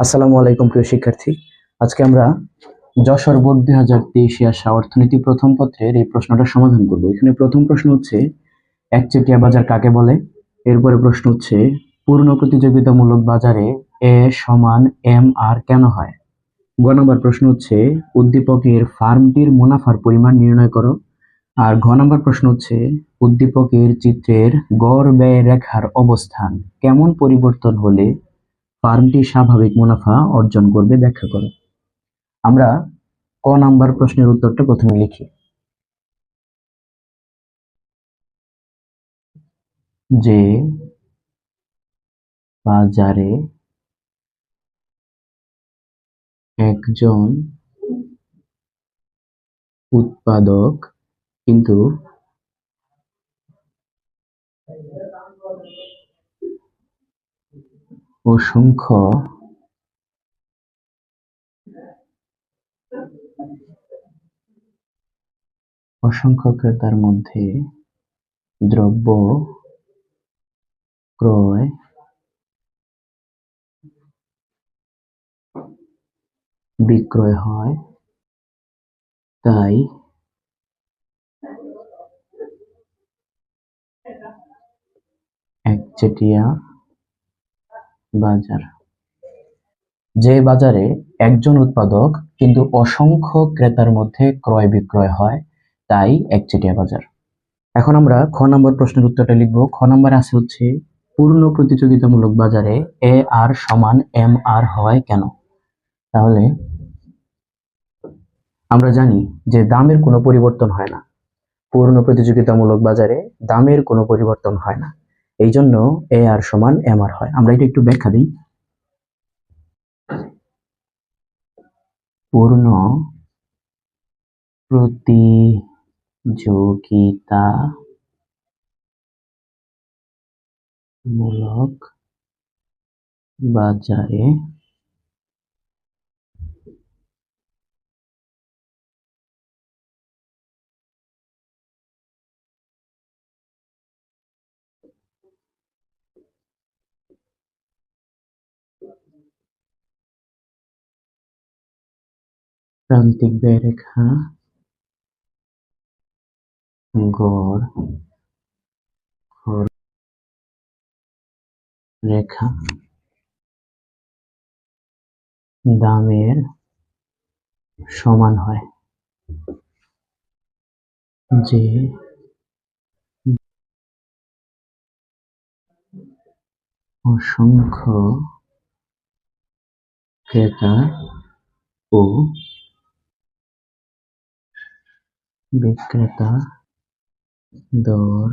আসসালামু আলাইকুম প্রিয় শিক্ষার্থী। আজকে আমরা যশোর বোর্ড দুই হাজার তেইশে আসা অর্থনীতি প্রথম পত্রের এই প্রশ্নটা সমাধান করব। এখানে প্রথম প্রশ্ন হচ্ছে, একচেটিয়া বাজার কাকে বলে? এরপরে প্রশ্ন হচ্ছে, পূর্ণ প্রতিযোগিতামূলক বাজারে এ সমান এম আর কেন হয়? গ নম্বর প্রশ্ন হচ্ছে, উদ্দীপকের ফার্মটির মুনাফার পরিমাণ নির্ণয় করো। আর ঘ নম্বর প্রশ্ন হচ্ছে, উদ্দীপকের চিত্রের গড় ব্যয় রেখার অবস্থান কেমন পরিবর্তন হলে ফার্মটি স্বাভাবিক মুনাফা অর্জন করবে, ব্যাখ্যা করো। আমরা ক নাম্বার প্রশ্নের উত্তরটা প্রথমে লিখি। যে বাজারে একজন উৎপাদক কিন্তু অসংখ্য অসংখ্য ক্রেতার মধ্যে দ্রব্য ক্রয় বিক্রয় হয় তাই একচেটিয়া বাজার। যে বাজারে একজন উৎপাদক কিন্তু অসংখ্য ক্রেতার মধ্যে ক্রয় বিক্রয় হয়, তাই একচেটিয়া বাজার। এখন আমরা খ নম্বর প্রশ্নের উত্তরটা লিখব। খ নম্বরে আছে হচ্ছে, পূর্ণ প্রতিযোগিতামূলক বাজারে এ আর সমান এম আর হয় কেন? তাহলে আমরা জানি যে দামের কোনো পরিবর্তন হয় না। পূর্ণ প্রতিযোগিতামূলক বাজারে দামের কোনো পরিবর্তন হয় না। এই জন্য এ আর সমান এম আর হয়। আমরা এটা একটু ব্যাখ্যা দিই। পূর্ণ প্রতিযোগিতা মূলক বাজারে প্রান্তিক ব্যয় রেখা গড় খরচ রেখা দামের সমান হয়। যে অসংখ্য ক্রেতা ও विक्रेता दौड़।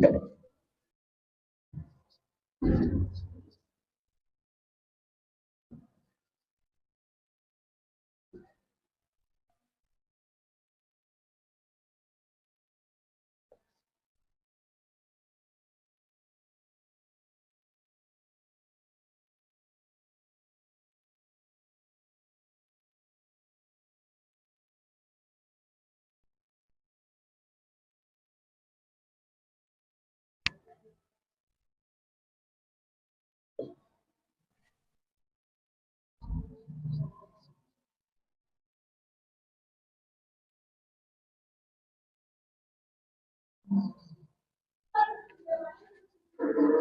Thank you.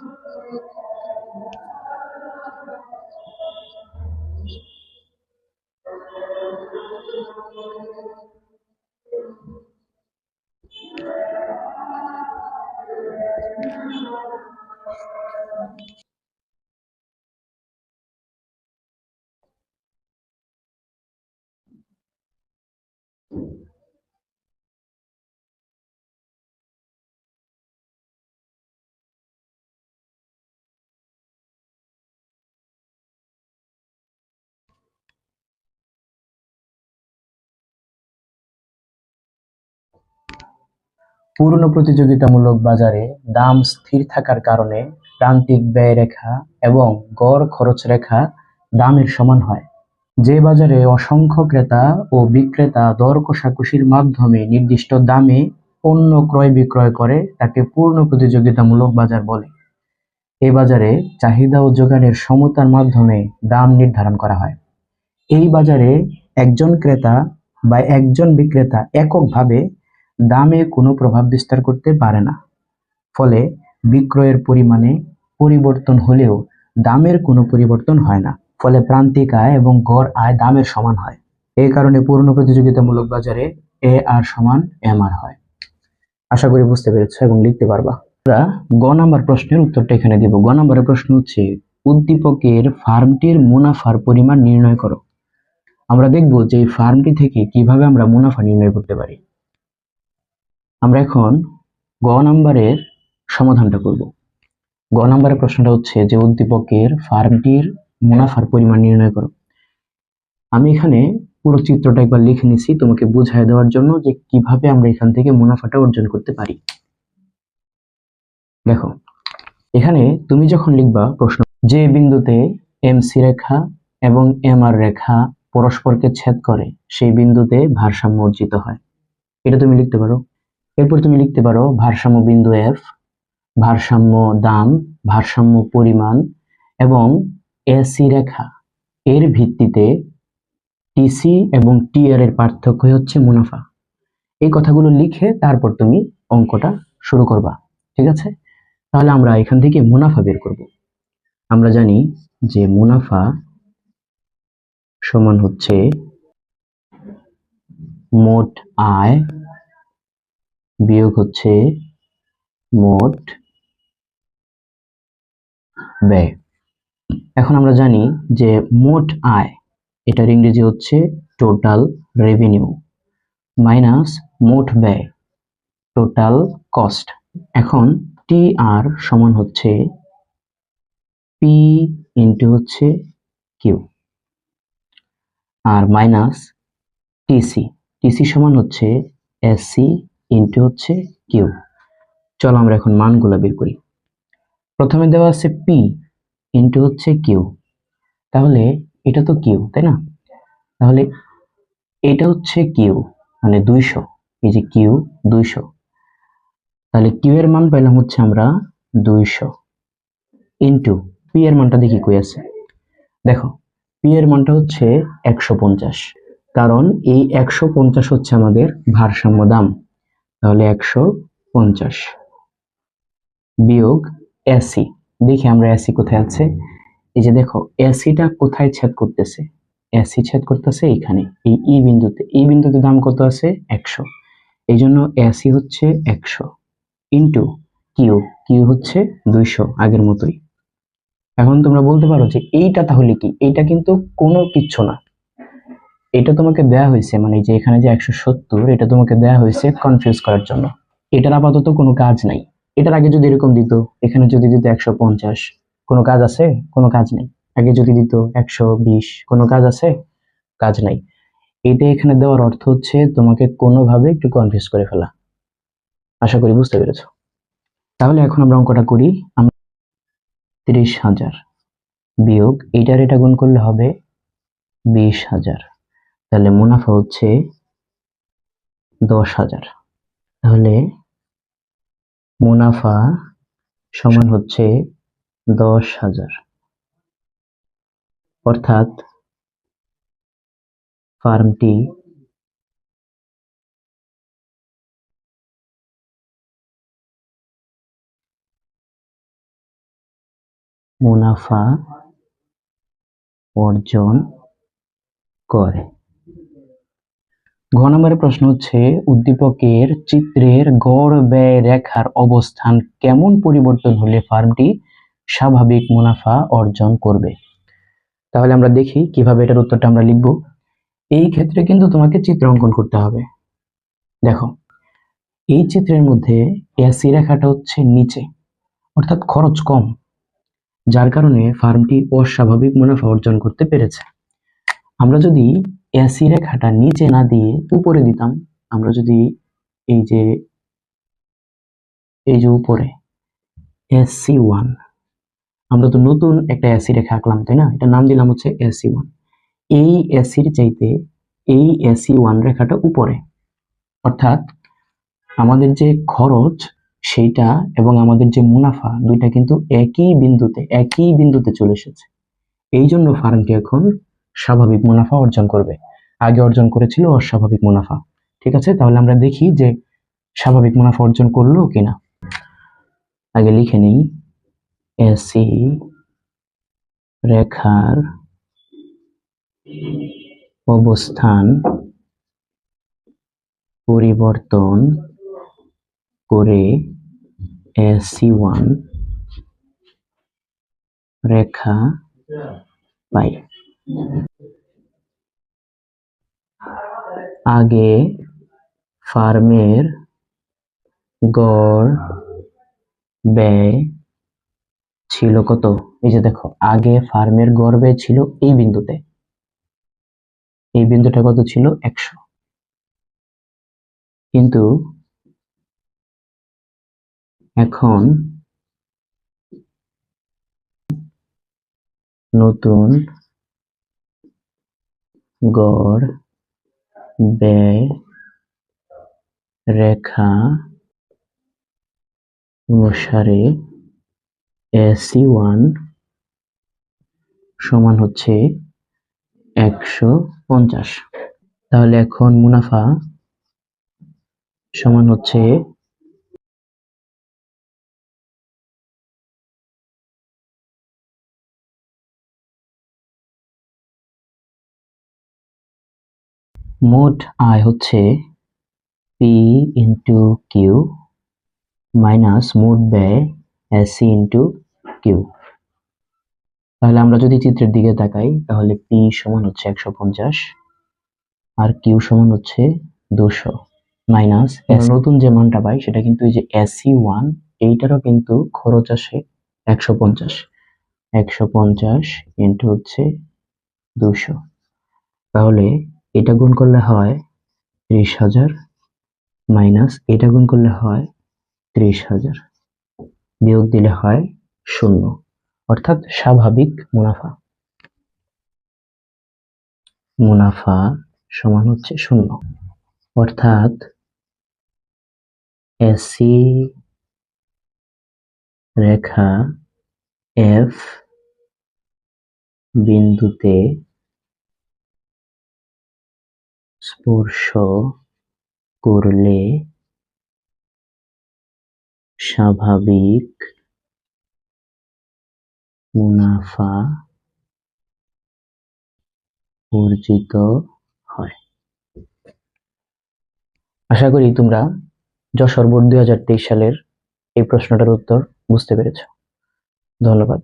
বিক্রেতা দর পূর্ণ প্রতিযোগিতামূলক বাজারে দাম স্থির থাকার কারণে প্রান্তিক ব্যয় রেখা এবং গড় খরচ রেখা দামের সমান হয়। যে বাজারে অসংখ্য ক্রেতা ও বিক্রেতা দর কষাকষির মাধ্যমে নির্দিষ্ট দামে পণ্য ক্রয় বিক্রয় করে তাকে পূর্ণ প্রতিযোগিতামূলক বাজার বলে। এই বাজারে চাহিদা ও যোগানের সমতার মাধ্যমে দাম নির্ধারণ করা হয়। এই বাজারে একজন ক্রেতা বা একজন বিক্রেতা এককভাবে দামে কোনো প্রভাব বিস্তার করতে পারে না। ফলে বিক্রয়ের পরিমাণে পরিবর্তন হলেও দামের কোনো পরিবর্তন হয় না। ফলে প্রান্তিক আয় এবং গড় আয় দামের সমান হয়। এই কারণে পূর্ণ প্রতিযোগিতামূলক বাজারে এ আর সমান এম আর হয়। আশা করি বুঝতে পেরেছ এবং লিখতে পারবা। আমরা গ নাম্বার প্রশ্নের উত্তরটা এখানে দিব। গ নাম্বারের প্রশ্ন হচ্ছে, উদ্দীপকের ফার্মটির মুনাফার পরিমাণ নির্ণয় করো। আমরা দেখব যে ফার্মটি থেকে কীভাবে আমরা মুনাফা নির্ণয় করতে পারি। আমরা এখন গ নাম্বারের সমাধানটা করব। গ নাম্বারের প্রশ্নটা হচ্ছে যে উদ্দীপকের ফার্মটির মুনাফার পরিমাণ নির্ণয় করো। আমি এখানে পুরো চিত্রটা একবার লিখে নিছি তোমাকে বুঝাই দেওয়ার জন্য যে কীভাবে আমরা এখান থেকে মুনাফাটা অর্জন করতে পারি। দেখো, এখানে তুমি যখন লিখবা প্রশ্ন যে বিন্দুতে এমসি রেখা এবং এমআর রেখা পরস্পরকে ছেদ করে, সেই বিন্দুতে ভারসাম্য অর্জিত হয়। এটা তুমি লিখতে পারো। এরপর তুমি লিখতে পারো ভারসাম্য বিন্দু এফ ভারসাম্য দাম, ভারসাম্য পরিমাণ এবং এসি রেখা। এর ভিত্তিতে টিসি এবং টিআর এর পার্থক্য হচ্ছে মুনাফা। এই কথাগুলো লিখে তারপর তুমি অঙ্কটা শুরু করবা, ঠিক আছে? তাহলে আমরা এখান থেকে মুনাফা বের করব। আমরা জানি যে মুনাফা সমান হচ্ছে মোট আয় বিয়োগ হচ্ছে মোট ব্যয়। এখন আমরা জানি যে মোট আয়, এটার ইংরেজি হচ্ছে টোটাল রেভিনিউ মাইনাস মোট ব্যয় টোটাল কস্ট এখন টি আর সমান হচ্ছে পি ইন্টু হচ্ছে Q R minus T C T C সমান হচ্ছে এসসি ইন্টু হচ্ছে কিউ চলো আমরা এখন মানগুলো বের করি। প্রথমে দেওয়া আছে পি ইন্টু হচ্ছে কিউ তাহলে এটা তো কিউ তাই না? তাহলে এটা হচ্ছে কিউ মানে দুইশো। এই যে কিউ দুইশো। তাহলে কিউ এর মান পাইলাম হচ্ছে আমরা দুইশো। ইন্টু পি এর মানটা দেখি কই আছে? দেখো পি এর মানটা হচ্ছে একশো পঞ্চাশ। কারণ এই একশো পঞ্চাশ হচ্ছে আমাদের ভারসাম্য দাম। তাহলে একশো পঞ্চাশ বিয়োগ এসি দেখি আমরা এসি কোথায় আছে। এই যে দেখো এসিটা কোথায় ছেদ করতেছে? এসি ছেদ করতেছে এখানে, এই ই বিন্দুতে। এই বিন্দুতে দাম কত আছে? একশো। এই জন্য এসি হচ্ছে একশো ইন্টু কিউ কিউ হচ্ছে দুইশো আগের মতোই। এখন তোমরা বলতে পারো যে এইটা তাহলে কি? এইটা কিন্তু কোনো কিচ্ছু না। এটা তোমাকে দেয়া হয়েছে মানে যে এখানে যে একশো সত্তর, এটা তোমাকে দেয়া হয়েছে কনফিউজ করার জন্য। এটার আপাতত কোনো কাজ নাই। এটার আগে যদি এরকম দিত, এখানে যদি দিত একশো পঞ্চাশ, কোনো কাজ আছে? কোনো কাজ নেই। আগে যদি দিত একশো বিশ, কোনো কাজ আছে? কাজ নাই। এটা এখানে দেওয়ার অর্থ হচ্ছে তোমাকে কোনোভাবে একটু কনফিউজ করে ফেলা। আশা করি বুঝতে পেরেছ। তাহলে এখন আমরা অঙ্কটা করি। আমরা তিরিশ হাজার বিয়োগ এটার এটা গুণ করলে হবে বিশ হাজার। তাহলে মুনাফা হচ্ছে দশ হাজার। তাহলে মুনাফা সমান হচ্ছে দশ হাজার। অর্থাৎ ফার্মটি মুনাফা অর্জন করে। ঘ নম্বরের প্রশ্ন হচ্ছে, উদ্দীপকের চিত্রের গড় ব্যয় রেখার অবস্থান কেমন পরিবর্তন হলে ফার্মটি স্বাভাবিক মুনাফা অর্জন করবে? তাহলে আমরা দেখি কীভাবে এটার উত্তরটা আমরা লিখব। এই ক্ষেত্রে কিন্তু তোমাকে চিত্র অঙ্কন করতে হবে। দেখো, এই চিত্রের মধ্যে এসি রেখাটা হচ্ছে নিচে, অর্থাৎ খরচ কম, যার কারণে ফার্মটি অস্বাভাবিক মুনাফা অর্জন করতে পেরেছে। আমরা যদি এসি রেখাটা নিচে না দিয়ে উপরে দিতাম। আমরা যদি এই যে এই যে উপরে এসি ওয়ান আমরা তো নতুন একটা এসি রেখা আঁকলাম তাই না? এটা নাম দিলাম হচ্ছে এসি ওয়ান এই এসির চাইতে এই এসি ওয়ান রেখাটা উপরে। অর্থাৎ আমাদের যে খরচ সেইটা এবং আমাদের যে মুনাফা দুইটা কিন্তু একই বিন্দুতে একই বিন্দুতে চলে এসেছে। এই জন্য ফার্মটি এখন স্বাভাবিক মুনাফা অর্জন করবে। আগে অর্জন করেছিল অস্বাভাবিক মুনাফা। ঠিক আছে? তাহলে আমরা দেখি যে স্বাভাবিক মুনাফা অর্জন করল কিনা। আগে লিখে নেই। এসি রেখার অবস্থান পরিবর্তন করে এসি ওয়ান রেখা পাই আগে ফার্মের গড় ব্যয় ছিল কত? এই যে দেখো, আগে ফার্মের গড় ব্যয় ছিল এই বিন্দুতে। এই বিন্দুটা কত ছিল? একশো। কিন্তু এখন নতুন গড়, ব্যয়, রেখা অনুসারে এসি ওয়ান সমান হচ্ছে একশো পঞ্চাশ। তাহলে এখন মুনাফা সমান হচ্ছে মোট আয় হচ্ছে পি ইন্টু কিউ মাইনাস মোট ব্যয় এসি ইন্টু কিউ তাহলে আমরা যদি চিত্রের দিকে তাকাই, তাহলে পি সমান হচ্ছে একশো পঞ্চাশ, আর কিউ সমান হচ্ছে দুশো মাইনাস নতুন যে মানটা পাই, সেটা কিন্তু এই যে এসি ওয়ান এইটারও কিন্তু খরচ আসে একশো পঞ্চাশ। একশো পঞ্চাশ ইন্টু হচ্ছে দুশো। তাহলে এটা গুণ করলে হয় ত্রিশ হাজার মাইনাস এটা গুণ করলে হয় ত্রিশ হাজার। বিয়োগ দিলে হয় শূন্য। অর্থাৎ স্বাভাবিক মুনাফা। মুনাফা সমান হচ্ছে শূন্য। অর্থাৎ এসি রেখা এফ বিন্দুতে স্পর্শ করলে স্বাভাবিক মুনাফা অর্জিত হয়। আশা করি তোমরা যশোর বোর্ড দুই হাজার তেইশ সালের এই প্রশ্নটার উত্তর বুঝতে পেরেছ। ধন্যবাদ।